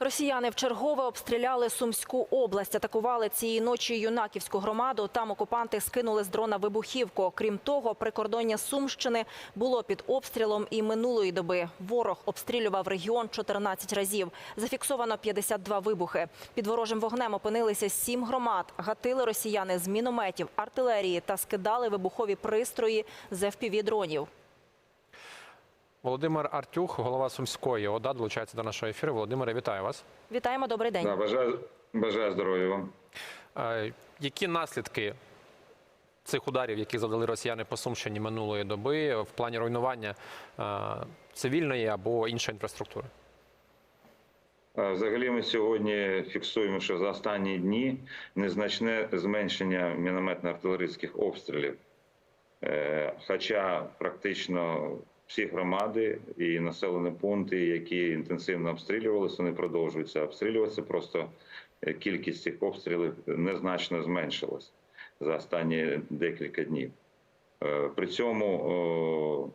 Росіяни вчергове обстріляли Сумську область. Атакували цієї ночі юнаківську громаду. Там окупанти скинули з дрона вибухівку. Крім того, прикордоння Сумщини було під обстрілом і минулої доби. Ворог обстрілював регіон 14 разів. Зафіксовано 52 вибухи. Під ворожим вогнем опинилися сім громад. Гатили росіяни з мінометів, артилерії та скидали вибухові пристрої з FPV-дронів. Володимир Артюх, голова Сумської ОДА, долучається до нашого ефіру. Володимире, вітаю вас. Вітаємо, добрий день. Да, бажаю, бажаю здоров'я вам. Е, Які наслідки цих ударів, які завдали росіяни по Сумщині минулої доби, в плані руйнування е, цивільної або іншої інфраструктури? Взагалі, ми сьогодні фіксуємо, що за останні дні незначне зменшення мінометно-артилерійських обстрілів. Е, Хоча практично всі громади і населені пункти, які інтенсивно обстрілювалися, вони продовжуються обстрілюватися. Просто е, кількість цих обстрілів незначно зменшилась за останні декілька днів. Е, При цьому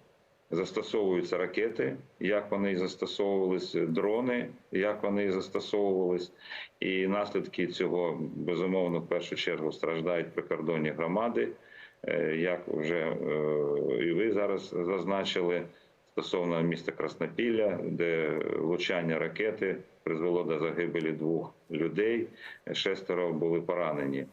застосовуються ракети, як вони застосовувались, дрони, як вони застосовувались, і наслідки цього безумовно в першу чергу страждають прикордонні громади, як вже е, і ви зараз зазначили стосовно міста Краснопілля, де влучання ракети призвело до загибелі двох людей, шестеро були поранені.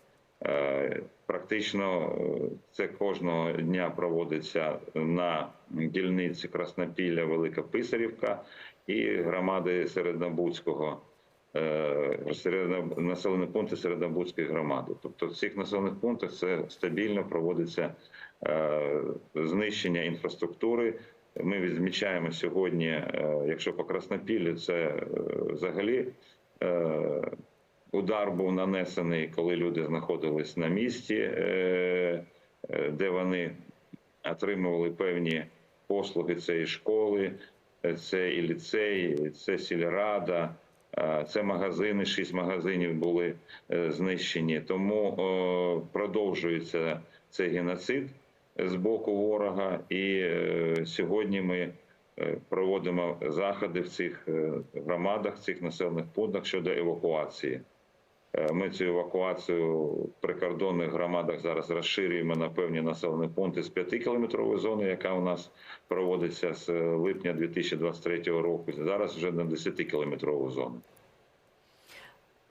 Е, Практично е, це кожного дня проводиться на дільниці Краснопілля, Велика Писарівка і громади Середнобудського е, середно- населені пункти Середнобудської громади. Тобто в цих населених пунктах це стабільно проводиться е, знищення інфраструктури. Ми відмічаємо сьогодні, е, якщо по Краснопіллю, це взагалі Удар був нанесений, коли люди знаходились на місці, де вони отримували певні послуги. Це і школи, це і ліцей, це сільрада, це магазини. Шість магазинів були е, знищені. Тому е, продовжується цей геноцид з боку ворога. І е, сьогодні ми е, проводимо заходи в цих е, громадах, в цих населених пунктах щодо евакуації. Е, Ми цю евакуацію в прикордонних громадах зараз розширюємо на певні населені пункти з 5-кілометрової зони, яка у нас проводиться з липня 2023 року. Зараз вже на 10-кілометрову зону.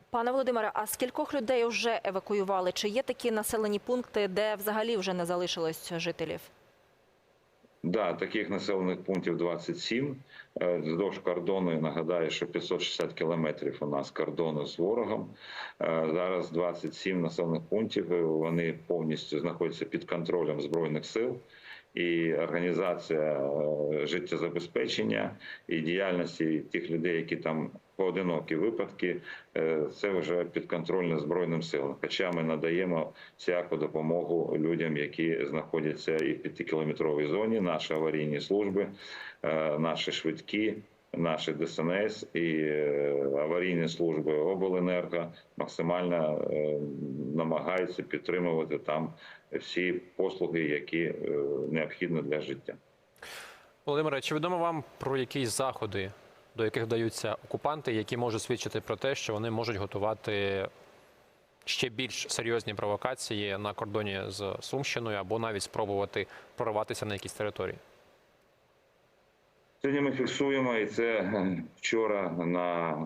Пане Володимире, а скількох людей вже евакуювали? Чи є такі населені пункти, де взагалі вже не залишилось жителів? Да, таких населених пунктів 27. Е, Вздовж кордону нагадаю, що 560 кілометрів у нас кордону з ворогом. Е, Зараз 27 населених пунктів. е, Вони повністю знаходяться під контролем збройних сил. І організація життєзабезпечення і діяльності тих людей, які там поодинокі випадки, е, це вже підконтрольно збройним силам. Хоча ми надаємо всяку допомогу людям, які знаходяться і в п'ятикілометровій зоні, наші аварійні служби, е, наші швидкі. Наші ДСНС і е, аварійні служби обленерго максимально намагаються підтримувати там всі послуги, які необхідні для життя. Володимире, чи відомо вам про якісь заходи, до яких вдаються окупанти, які можуть свідчити про те, що вони можуть готувати ще більш серйозні провокації на кордоні з Сумщиною або навіть спробувати прорватися на якісь території? Сьогодні ми фіксуємо, і це вчора на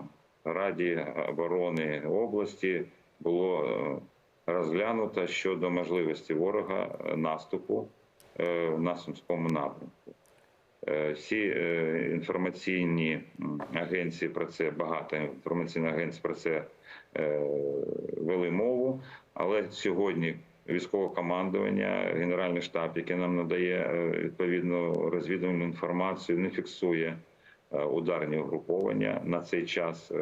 Раді оборони області було е, розглянуто щодо можливості ворога наступу е, на Сумському напрямку. Е, Всі е, інформаційні агенції про це, багато інформаційних агенцій про це е, вели мову, але сьогодні військове командування, Генеральний штаб, який нам надає відповідну розвідувальну інформацію, не фіксує ударні угруповання на цей час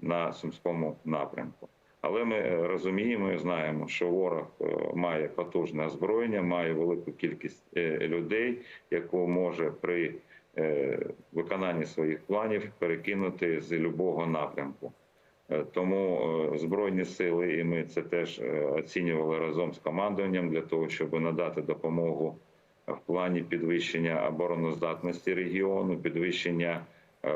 на Сумському напрямку. Але ми е, розуміємо і знаємо, що ворог е, має потужне озброєння, має велику кількість е, людей, яку може при виконанні своїх планів перекинути з будь-якого напрямку. Тому збройні сили, і ми це теж оцінювали разом з командуванням для того, щоб надати допомогу в плані підвищення обороноздатності регіону, підвищення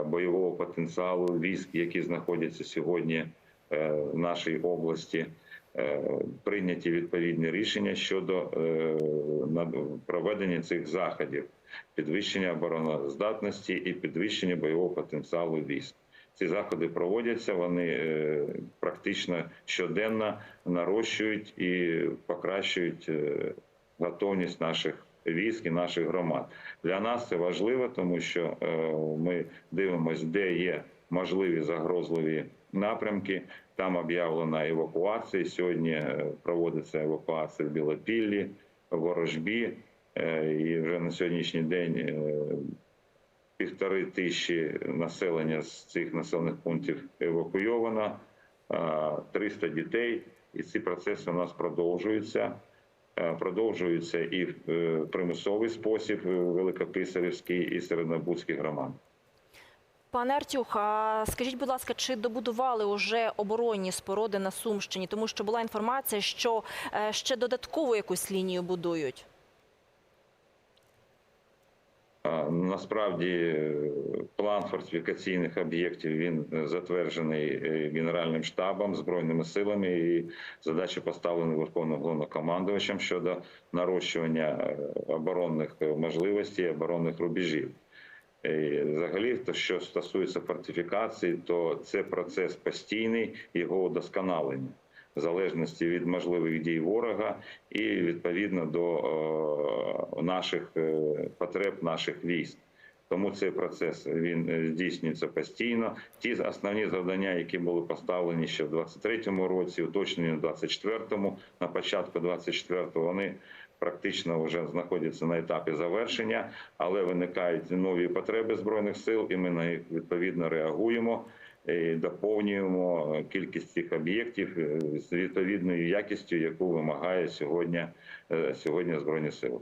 бойового потенціалу військ, які знаходяться сьогодні в нашій області. Е, Прийняті відповідні рішення щодо е, проведення цих заходів, підвищення обороноздатності і підвищення бойового потенціалу військ. Ці заходи проводяться, вони е, практично щоденно нарощують і покращують е, готовність наших військ і наших громад. Для нас це важливо, тому що е, ми дивимося, де є можливі загрозливі напрямки. Там об'явлена евакуація. Сьогодні е, проводиться евакуація в Білопіллі, Ворожбі. Е, І вже на сьогоднішній день е, півтори тисячі населення з цих населених пунктів евакуйовано, 300 дітей, і ці процеси у нас продовжуються. Продовжуються і в примусовий спосіб Великописарівський і Середнобудський громад. Пане Артюх, а скажіть, будь ласка, чи добудували уже оборонні споруди на Сумщині? Тому що була інформація, що е, ще додаткову якусь лінію будують. Насправді е, план фортифікаційних об'єктів він затверджений е, Генеральним штабом, Збройними силами і задачі поставлені Верховним головнокомандувачем щодо нарощування оборонних можливостей, оборонних рубежів. Е, Взагалі, то що стосується фортифікації, то це процес постійний його удосконалення в залежності від можливих дій ворога і відповідно до е, наших е, потреб наших військ. Тому цей процес він здійснюється постійно. Ті основні завдання, які були поставлені ще в 23-му році, уточнені в 24-му, на початку 24-го, вони практично вже знаходяться на етапі завершення, але виникають нові потреби збройних сил, і ми на них відповідно реагуємо. і Доповнюємо кількість цих об'єктів е, з відповідною якістю, яку вимагає сьогодні, е, сьогодні збройні сили.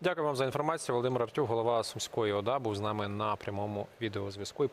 Дякую вам за інформацію. Володимир Артюк, голова Сумської ОДА, був з нами на прямому відеозв'язку.